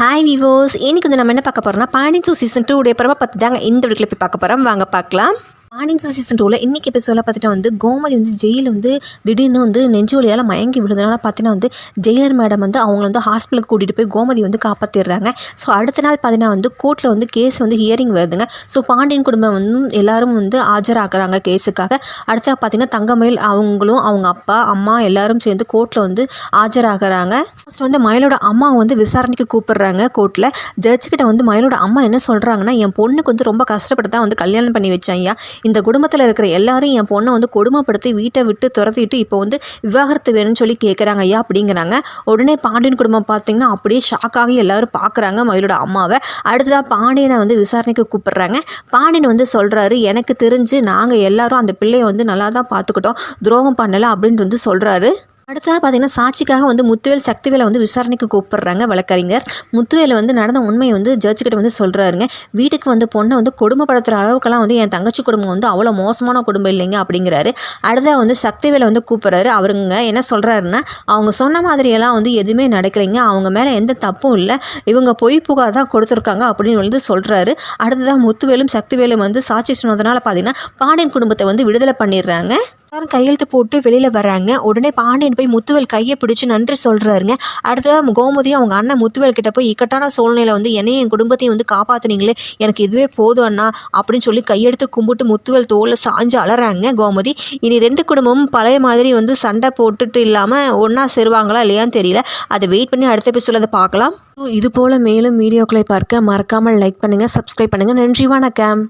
Hi விவோஸ் இன்னைக்கு வந்து நம்ம என்ன பார்க்க போகிறோம்னா பாண்டியன் சூ சீசன் டூ உடைய பரவ பார்த்து தாங்க இந்த வீட்டில் போய் பார்க்க போகிறோம் வாங்க பார்க்கலாம். பாண்டியன் டூ சீசன் டூவில் இன்றைக்கி எபிசோடில் பார்த்துட்டா வந்து கோமதி வந்து ஜெயிலில் வந்து திடீர்னு வந்து நெஞ்சு வலியால் மயங்கி விழுந்தனால பார்த்தீங்கன்னா வந்து ஜெயிலர் மேடம் வந்து அவங்கள வந்து ஹாஸ்பிட்டலுக்கு கூட்டிகிட்டு போய் கோமதி வந்து காப்பாற்றிடுறாங்க ஸோ அடுத்த நாள் பார்த்தீங்கன்னா வந்து கோர்ட்டில் வந்து கேஸ் வந்து ஹியரிங் வருதுங்க. ஸோ பாண்டியன் குடும்பம் வந்து எல்லாரும் வந்து ஆஜராக்குறாங்க கேஸுக்காக அடுத்தா பார்த்தீங்கன்னா தங்கமயில் அவங்களும் அவங்க அப்பா அம்மா எல்லாரும் சேர்ந்து கோர்ட்டில் வந்து ஆஜராகிறாங்க. ஃபஸ்ட் வந்து மயிலோட அம்மா வந்து விசாரணைக்கு கூப்பிடுறாங்க கோர்ட்டில் ஜட்ஜுக்கிட்ட வந்து மயிலோட அம்மா என்ன சொல்கிறாங்கன்னா என் பொண்ணுக்கு வந்து ரொம்ப கஷ்டப்பட்டு தான் வந்து கல்யாணம் பண்ணி வச்சாங்க இந்த குடும்பத்தில் இருக்கிற எல்லாரும் என் பொண்ணை வந்து கொடுமைப்படுத்தி வீட்டை விட்டு துரத்திட்டு இப்போ வந்து விவாகரத்து வேணும்னு சொல்லி கேட்குறாங்க ஐயா அப்படிங்கிறாங்க. உடனே பாண்டியன் குடும்பம் பார்த்தீங்கன்னா அப்படியே ஷாக் ஆகி எல்லாரும் பார்க்குறாங்க மயிலோட அம்மாவை. அடுத்ததாக பாண்டியனை வந்து விசாரணைக்கு கூப்பிடுறாங்க. பாண்டியன் வந்து சொல்கிறாரு எனக்கு தெரிஞ்சு நாங்கள் எல்லாரும் அந்த பிள்ளையை வந்து நல்லா தான் பார்த்துக்கிட்டோம் துரோகம் பண்ணலை அப்படின்ட்டு வந்து சொல்கிறாரு அடுத்ததாக பார்த்தீங்கன்னா சாட்சிக்காக வந்து முத்துவேல் சக்திவேலை வந்து விசாரணைக்கு கூப்பிடுறாங்க வழக்கறிஞர். முத்துவேல் வந்து நடந்த உண்மையை வந்து ஜட்ஜுக்கிட்ட வந்து சொல்கிறாருங்க வீட்டுக்கு வந்து பொண்ணை வந்து கொடுமைப்படுத்துகிற அளவுக்கெல்லாம் வந்து என் தங்கச்சி குடும்பம் வந்து அவ்வளோ மோசமான குடும்பம் இல்லைங்க அப்படிங்கிறாரு. அடுத்ததாக வந்து சக்திவேலை வந்து கூப்பிட்றாரு. அவருங்க என்ன சொல்கிறாருன்னா அவங்க சொன்ன மாதிரியெல்லாம் வந்து எதுவுமே நடக்கலைங்க. அவங்க மேலே எந்த தப்பும் இல்லை. இவங்க பொய் புகார் தான் கொடுத்துருக்காங்க அப்படின்னு வந்து சொல்கிறாரு அடுத்ததாக முத்துவேலும் சக்திவேலும் வந்து சாட்சி சொன்னதுனால பார்த்தீங்கன்னா பாண்டியன் குடும்பத்தை வந்து விடுதலை பண்ணிடுறாங்க. எல்லாரும் கையெழுத்து போட்டு வெளியில் வராங்க உடனே பாண்டியன் போய் முத்துவல் கையை பிடிச்சி நன்றி சொல்கிறாருங்க அடுத்ததாக கோமதியும் அவங்க அண்ணன் முத்துவல் கிட்ட போய் இக்கட்டான சூழ்நிலை வந்து என்னையும் என் குடும்பத்தையும் வந்து காப்பாத்துனீங்களே எனக்கு இதுவே போதும் அண்ணா அப்படின்னு சொல்லி கையெடுத்து கும்பிட்டு முத்துவல் தோலில் சாஞ்சு அலறாங்க கோமதி. இனி ரெண்டு குடும்பமும் பழைய மாதிரி வந்து சண்டை போட்டுட்டு இல்லாமல் ஒன்றா சேருவாங்களா இல்லையான்னு தெரியல. அதை வெயிட் பண்ணி அடுத்த போய் சொல்லதை பார்க்கலாம். இது போல் மேலும் வீடியோக்களை பார்க்க மறக்காமல் லைக் பண்ணுங்கள் சப்ஸ்கிரைப் பண்ணுங்கள் நன்றி வணக்கம்.